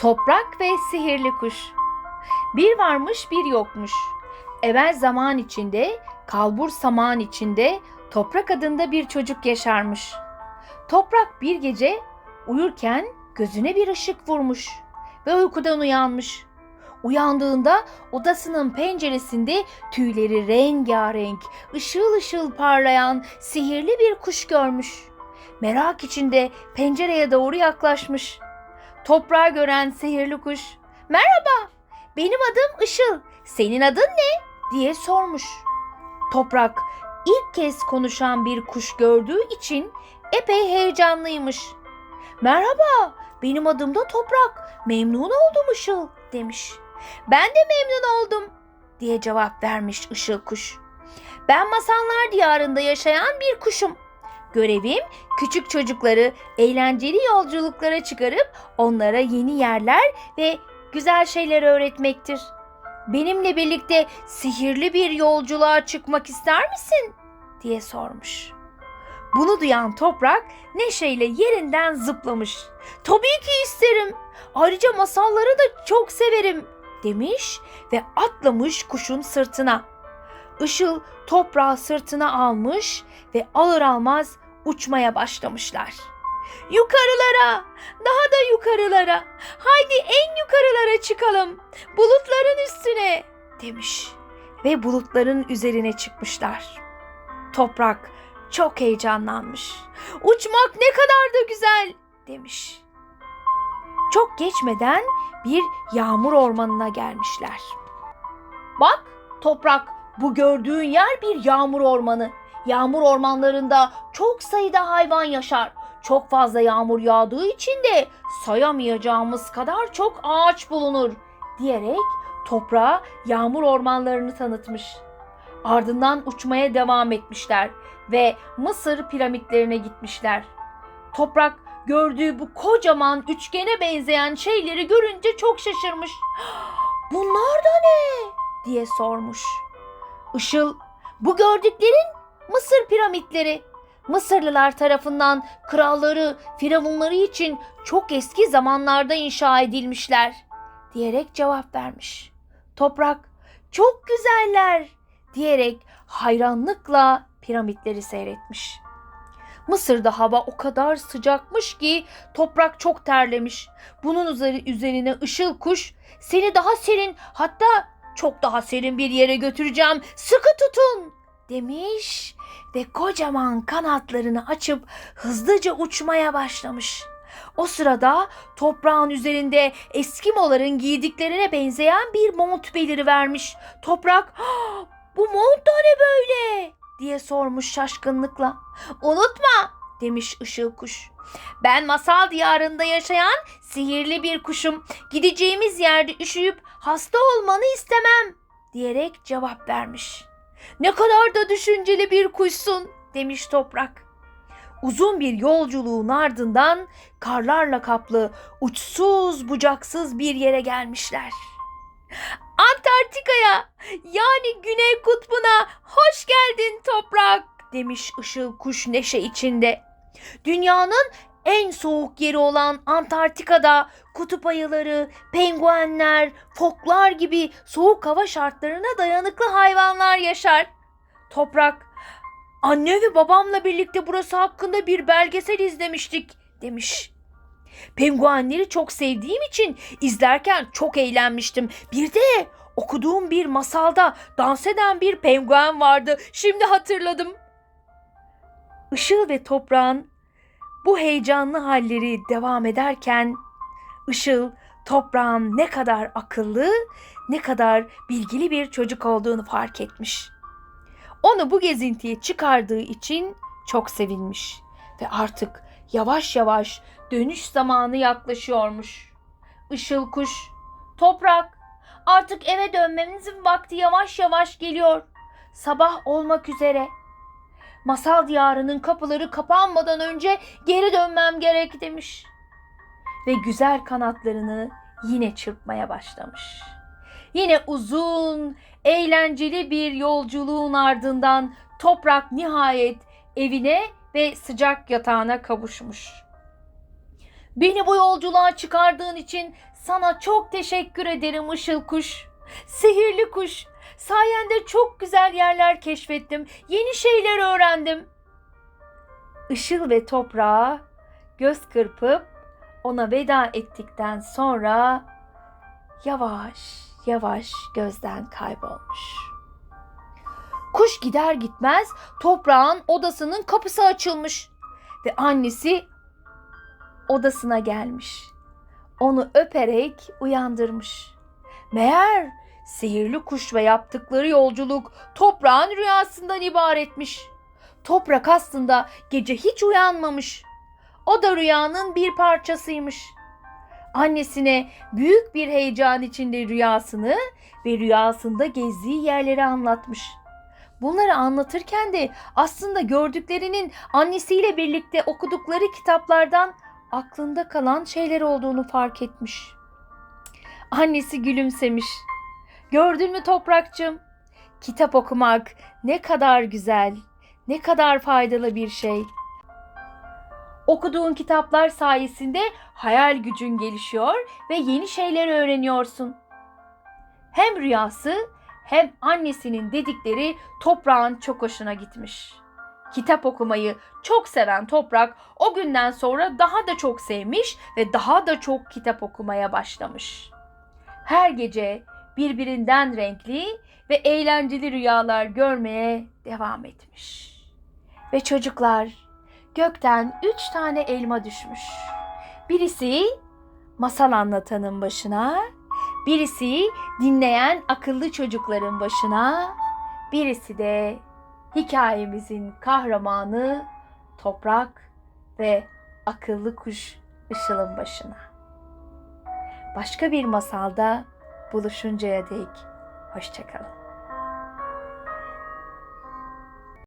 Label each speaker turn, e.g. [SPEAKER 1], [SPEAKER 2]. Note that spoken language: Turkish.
[SPEAKER 1] Toprak ve sihirli kuş. Bir varmış bir yokmuş. Evvel zaman içinde, kalbur saman içinde Toprak adında bir çocuk yaşarmış. Toprak bir gece uyurken gözüne bir ışık vurmuş ve uykudan uyanmış. Uyandığında odasının penceresinde tüyleri rengarenk, ışıl ışıl parlayan sihirli bir kuş görmüş. Merak içinde pencereye doğru yaklaşmış. Toprağı gören sihirli kuş, "Merhaba, benim adım Işıl. Senin adın ne?" diye sormuş. Toprak ilk kez konuşan bir kuş gördüğü için epey heyecanlıymış. "Merhaba, benim adım da Toprak. Memnun oldum Işıl." demiş. "Ben de memnun oldum." diye cevap vermiş Işıl kuş. "Ben masallar diyarında yaşayan bir kuşum. Görevim küçük çocukları eğlenceli yolculuklara çıkarıp onlara yeni yerler ve güzel şeyler öğretmektir. Benimle birlikte sihirli bir yolculuğa çıkmak ister misin? diye sormuş. Bunu duyan toprak neşeyle yerinden zıplamış. Tabii ki isterim. Ayrıca masalları da çok severim demiş ve atlamış kuşun sırtına. Işıl toprağı sırtına almış ve alır almaz uçmaya başlamışlar. Yukarılara, daha da yukarılara, haydi en yukarılara çıkalım, bulutların üstüne demiş ve bulutların üzerine çıkmışlar. Toprak çok heyecanlanmış. Uçmak ne kadar da güzel demiş. Çok geçmeden bir yağmur ormanına gelmişler. Bak toprak bu gördüğün yer bir yağmur ormanı. Yağmur ormanlarında çok sayıda hayvan yaşar. Çok fazla yağmur yağdığı için de sayamayacağımız kadar çok ağaç bulunur diyerek toprağa yağmur ormanlarını tanıtmış. Ardından uçmaya devam etmişler ve Mısır piramitlerine gitmişler. Toprak gördüğü bu kocaman üçgene benzeyen şeyleri görünce çok şaşırmış. Bunlar da ne? diye sormuş. Işıl, bu gördüklerin Mısır piramitleri. Mısırlılar tarafından kralları, firavunları için çok eski zamanlarda inşa edilmişler diyerek cevap vermiş. Toprak, çok güzeller diyerek hayranlıkla piramitleri seyretmiş. Mısır'da hava o kadar sıcakmış ki toprak çok terlemiş. Bunun üzeri- üzerine ışıl kuş seni daha serin hatta çok daha serin bir yere götüreceğim. Sıkı tutun demiş ve kocaman kanatlarını açıp hızlıca uçmaya başlamış. O sırada toprağın üzerinde Eskimoların giydiklerine benzeyen bir mont belirivermiş. Toprak, "Ah, bu mont da ne böyle? diye sormuş şaşkınlıkla. Unutma demiş ışıl kuş. Ben masal diyarında yaşayan sihirli bir kuşum. Gideceğimiz yerde üşüyüp hasta olmanı istemem diyerek cevap vermiş. Ne kadar da düşünceli bir kuşsun demiş toprak. Uzun bir yolculuğun ardından karlarla kaplı uçsuz bucaksız bir yere gelmişler. Antarktika'ya yani Güney Kutbu'na hoş geldin toprak demiş ışıl kuş neşe içinde. Dünyanın en soğuk yeri olan Antarktika'da kutup ayıları, penguenler, foklar gibi soğuk hava şartlarına dayanıklı hayvanlar yaşar. Toprak, anne ve babamla birlikte burası hakkında bir belgesel izlemiştik demiş. Penguenleri çok sevdiğim için izlerken çok eğlenmiştim. Bir de okuduğum bir masalda dans eden bir penguen vardı. Şimdi hatırladım. Işıl ve toprağın bu heyecanlı halleri devam ederken Işıl toprağın ne kadar akıllı, ne kadar bilgili bir çocuk olduğunu fark etmiş. Onu bu gezintiye çıkardığı için çok sevinmiş ve artık yavaş yavaş dönüş zamanı yaklaşıyormuş. Işıl kuş, toprak, artık eve dönmemizin vakti yavaş yavaş geliyor. Sabah olmak üzere. Masal diyarının kapıları kapanmadan önce geri dönmem gerek demiş. Ve güzel kanatlarını yine çırpmaya başlamış. Yine uzun, eğlenceli bir yolculuğun ardından toprak nihayet evine ve sıcak yatağına kavuşmuş. Beni bu yolculuğa çıkardığın için Sana çok teşekkür ederim Işıl kuş. Sihirli kuş. Sayende çok güzel yerler keşfettim. Yeni şeyler öğrendim. Işıl ve toprağa göz kırpıp ona veda ettikten sonra yavaş yavaş gözden kaybolmuş. Kuş gider gitmez toprağın odasının kapısı açılmış ve annesi odasına gelmiş. Onu öperek uyandırmış. Meğer sihirli kuş ve yaptıkları yolculuk toprağın rüyasından ibaretmiş. Toprak aslında gece hiç uyanmamış. O da rüyanın bir parçasıymış. Annesine büyük bir heyecan içinde rüyasını ve rüyasında gezdiği yerleri anlatmış. Bunları anlatırken de aslında gördüklerinin annesiyle birlikte okudukları kitaplardan aklında kalan şeyler olduğunu fark etmiş. Annesi gülümsemiş. Gördün mü toprakçım? Kitap okumak ne kadar güzel, ne kadar faydalı bir şey. Okuduğun kitaplar sayesinde hayal gücün gelişiyor ve yeni şeyler öğreniyorsun. Hem rüyası hem annesinin dedikleri toprağın çok hoşuna gitmiş. Kitap okumayı çok seven toprak o günden sonra daha da çok sevmiş ve daha da çok kitap okumaya başlamış. Her gece birbirinden renkli ve eğlenceli rüyalar görmeye devam etmiş. Ve çocuklar gökten üç tane elma düşmüş. Birisi masal anlatanın başına, birisi dinleyen akıllı çocukların başına, birisi de hikayemizin kahramanı toprak ve akıllı kuş ışılın başına. Başka bir masalda buluşuncaya dek hoşçakalın.